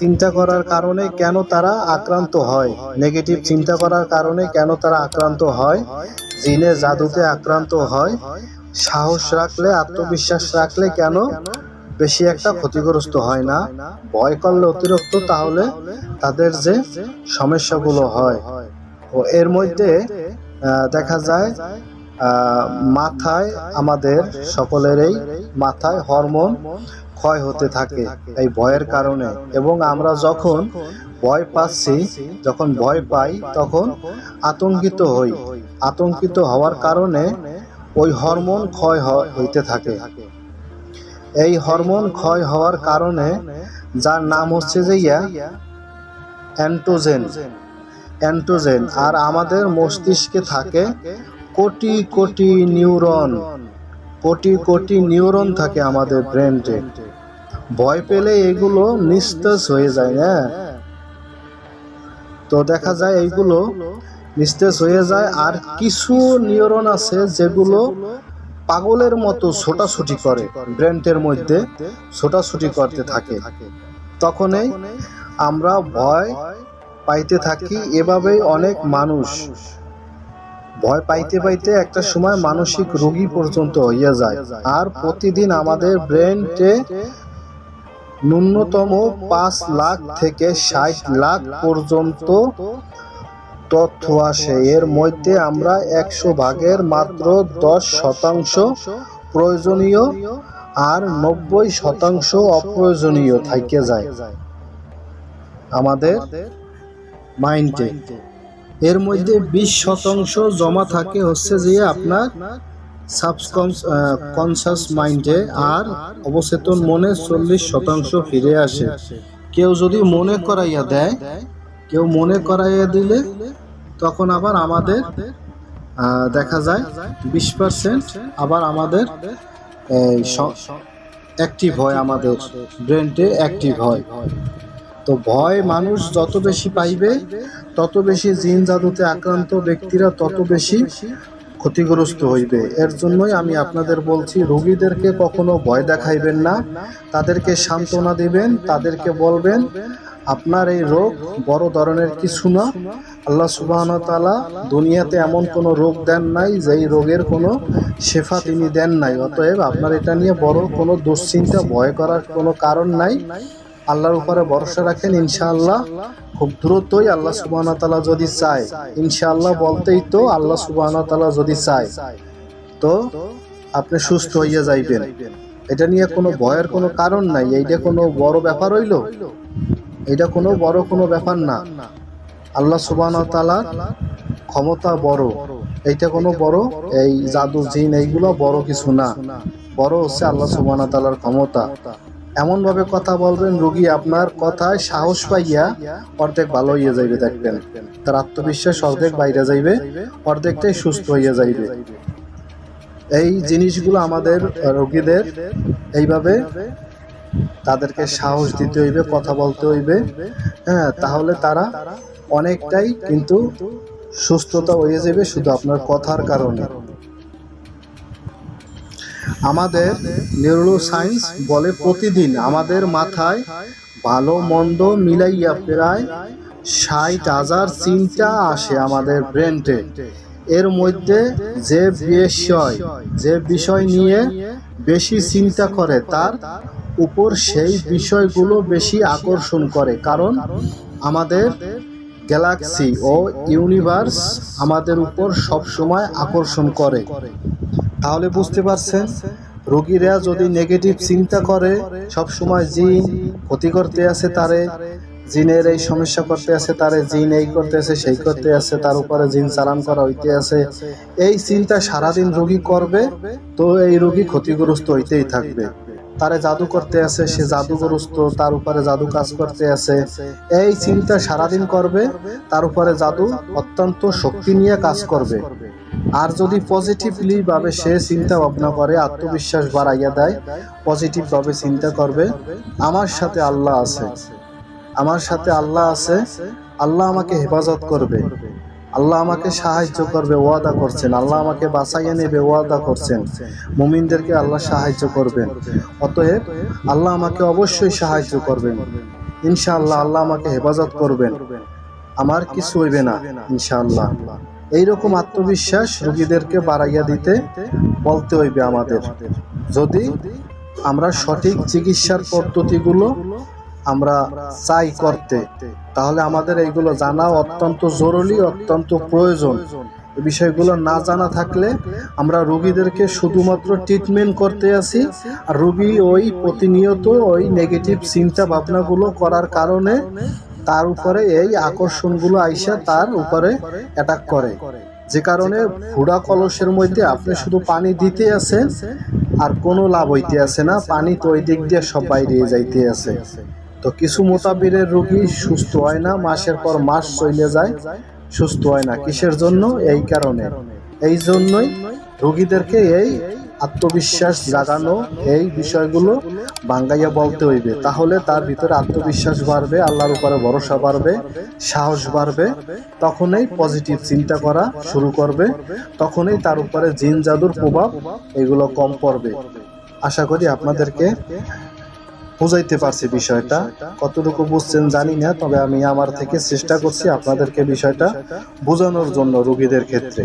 চিন্তা করার কারণে কেন তারা আক্রান্ত হয়? নেগেটিভ চিন্তা করার কারণে কেন তারা আক্রান্ত হয়? জিনে জাদুতে আক্রান্ত হয়? সাহস রাখলে, আত্মবিশ্বাস রাখলে কেন বেশি একটা ক্ষতিগ্রস্ত হয় না? ভয় করলে অতিরিক্ত, তাহলে তাদের যে সমস্যাগুলো হয়। ও এর মধ্যে দেখা যায় মাথায় আমাদের সকলেরই মাথায় হরমোন ক্ষয় হতে থাকে এই ভয়ের কারণে। এবং আমরা যখন ভয় পাচ্ছি যখন ভয় পাই তখন আতঙ্কিত হই। আতঙ্কিত হওয়ার কারণে ওই হরমোন ক্ষয় হইতে থাকে। এই হরমোন ক্ষয় হওয়ার কারণে যার নাম হচ্ছে যে ইয়া অ্যান্টোজেন। অ্যান্টোজেন। আর আমাদের মস্তিষ্কে থাকে কোটি কোটি নিউরন। কোটি কোটি নিউরন থাকে আমাদের ব্রেনটে। ভয় পেলে এগুলো নিস্তেজ হয়ে যায় হ্যাঁ? তো দেখা যায় এইগুলো নিস্তেজ হয়ে যায় আর কিছু নিউরন আছে যেগুলো পাগলের মতো ছোটাছুটি করে, ব্রেনটের মধ্যে ছোটাছুটি করতে থাকে। তখনই আমরা ভয় পাইতে থাকি, এভাবেই অনেক মানুষ ভয় পাইতে পাইতে একটা সময় মানসিক রোগী পর্যন্ত হইয়া যায়। আর প্রতিদিন আমাদের ব্রেনটে ন্যূনতম পাঁচ লাখ থেকে ষাট লাখ পর্যন্ত তথ্য আসে। এর মধ্যে আমরা একশো ভাগের মাত্র দশ শতাংশ প্রয়োজনীয় আর নব্বই শতাংশ অপ্রয়োজনীয় থাইকে যায়। আমাদের মাইন্ডে। এর মধ্যে বিশ শতাংশ জমা থাকে হচ্ছে যে আপনার সাবকনসাস মাইন্ডে আর অবচেতন মনে চল্লিশ শতাংশ ফিরে আসে। কেউ যদি মনে করাইয়া দেয়, কেউ মনে করাইয়া দিলে তখন আবার আমাদের দেখা যায় বিশ পার্সেন্ট আবার আমাদের অ্যাক্টিভ হয় আমাদের ব্রেনটে অ্যাক্টিভ হয়। তো ভয় মানুষ যত বেশি পাইবে, তত বেশি জিন জাদুতে আক্রান্ত ব্যক্তিরা তত বেশি ক্ষতিগ্রস্ত হইবে। এর জন্যই আমি আপনাদের বলছি, রোগীদেরকে কখনো ভয় দেখাইবেন না। তাদেরকে সান্ত্বনা দিবেন, তাদেরকে বলবেন, আপনার এই রোগ বড় ধরনের কিছু না। আল্লাহ তালা দুনিয়াতে এমন কোনো রোগ দেন নাই, যেই রোগের কোনো শেফা তিনি দেন নাই। অতএব আপনার এটা নিয়ে বড় কোনো দুশ্চিন্তা, ভয় করার কোনো কারণ নাই। আল্লাহর উপরে ভরসা রাখেন, ইনশাআল্লাহ। খুব দ্রুতই আল্লাহ সুবাহ তালা যদি চায়, ইনশাআল্লাহ বলতেই তো আল্লাহ সুবাহ তালা যদি চায়, তো আপনি সুস্থ হইয়া যাইবেন। এটা নিয়ে কোনো ভয়ের কোনো কারণ নাই। এইটা কোনো বড় ব্যাপার হইল? এটা কোনো বড় কোনো ব্যাপার না। আল্লাহ সুবাহ তালার ক্ষমতা বড়। এইটা কোনো বড় এই জাদু, জিন, এইগুলো বড় কিছু না। বড় হচ্ছে আল্লাহ সুবাহ তালার ক্ষমতা। এমন ভাবে কথা বলবেন, রোগী আপনার কথায় সাহস পাইয়া অর্ধেক ভালো হইয়া যাইবে দেখবেন। তার আত্মবিশ্বাস অর্ধেক বাইরে যাইবে, অর্ধেকটাই সুস্থ হইয়া যাইবে। এই জিনিসগুলো আমাদের রোগীদের এইভাবে তাদেরকে সাহস দিতে হইবে, কথা বলতে হইবে। হ্যাঁ তাহলে তারা অনেকটাই কিন্তু সুস্থতা হয়ে যাবে শুধু আপনার কথার কারণে। আমাদের নিউরো সায়েন্স বলে প্রতিদিন আমাদের মাথায় ভালো, মন্দ মিলাইয়া প্রায় ষাট হাজার চিন্তা আসে আমাদের ব্রেনটে এর মধ্যে যে বিষয় যে বিষয় নিয়ে বেশি চিন্তা করে, তার উপর সেই বিষয়গুলো বেশি আকর্ষণ করে। কারণ আমাদের গ্যালাক্সি ও ইউনিভার্স আমাদের উপর সব সময় আকর্ষণ করে। তাহলে বুঝতে পারছেন, রোগীরা যদি নেগেটিভ চিন্তা করে সব সময় জিন ক্ষতি করতে আছে তারে, জিনের এই সমস্যা করতে আছে তারে, জিন এই করতে আছে, সেই করতে আছে, তার উপরে জিন চালান করা হইতে আছে। এই চিন্তা সারাদিন রোগী করবে, তো এই রোগী ক্ষতিগ্রস্ত হইতেই থাকবে। তারে জাদু করতে আছে, সে জাদুগ্রস্ত, তার উপরে জাদু কাজ করতে আছে। এই চিন্তা সারাদিন করবে, তার উপরে জাদু অত্যন্ত শক্তি নিয়ে কাজ করবে। আর যদি পজিটিভলি ভাবে সে চিন্তা ভাবনা করে, আত্মবিশ্বাস বাড়াইয়া দেয় পজিটিভ ভাবে চিন্তা করবে, আমার সাথে আল্লাহ আছে। আমার সাথে আল্লাহ আছে, আল্লাহ আমাকে হেফাজত করবে। আল্লাহ আমাকে সাহায্য করবে, ওয়াদা করছেন। আল্লাহ আমাকে বাঁচাইয়ে নেবে, ওয়াদা করছেন। মুমিনদেরকে আল্লাহ সাহায্য করবেন। অতএব আল্লাহ আমাকে অবশ্যই সাহায্য করবেন। ইনশাআল্লাহ আল্লাহ আমাকে হেফাজত করবেন। আমার কিছু হইবে না, ইনশাআল্লাহ। এইরকম আত্মবিশ্বাস রোগীদেরকে বাড়াইয়া দিতে বলতে হইবে আমাদের। যদি আমরা সঠিক চিকিৎসার পদ্ধতিগুলো আমরা চাই করতে, তাহলে আমাদের এইগুলো জানা অত্যন্ত জরুরি, অত্যন্ত প্রয়োজন। এই বিষয়গুলো না জানা থাকলে আমরা রোগীদেরকে শুধুমাত্র ট্রিটমেন্ট করতে আসি আর রোগী ওই প্রতিনিয়ত ওই নেগেটিভ চিন্তা ভাবনাগুলো করার কারণে তার উপরে এই আকর্ষণগুলো আইসা তার উপরে অ্যাটাক করে। যে কারণে ফুড়া কলসের মধ্যে আপনি শুধু পানি দিতে আছেন আর কোনো লাভ হইতে আছে না, পানি তো ওই দিক দিয়ে সব বাইরে যাইতে আছে। তো কিছু মোতাবিরের রোগী সুস্থ হয় না, মাসের পর মাস চলে যায়, সুস্থ হয় না। কিসের জন্য? এই কারণে। এই জন্যই রোগীদেরকে এই আত্মবিশ্বাস জাগানো এই বিষয়গুলো বাঙ্গাইয়া বলতে হইবে। তাহলে তার ভিতরে আত্মবিশ্বাস বাড়বে, আল্লাহর উপরে ভরসা বাড়বে, সাহস বাড়বে, তখনই পজিটিভ চিন্তা করা শুরু করবে, তখনই তার উপরে জিন জাদুর প্রভাব এগুলো কম পড়বে। আশা করি আপনাদেরকে বুঝাইতে পারছি বিষয়টা। কতটুকু বুঝছেন জানি না, তবে আমি আমার থেকে চেষ্টা করছি আপনাদেরকে বিষয়টা বোঝানোর জন্য রোগীদের ক্ষেত্রে।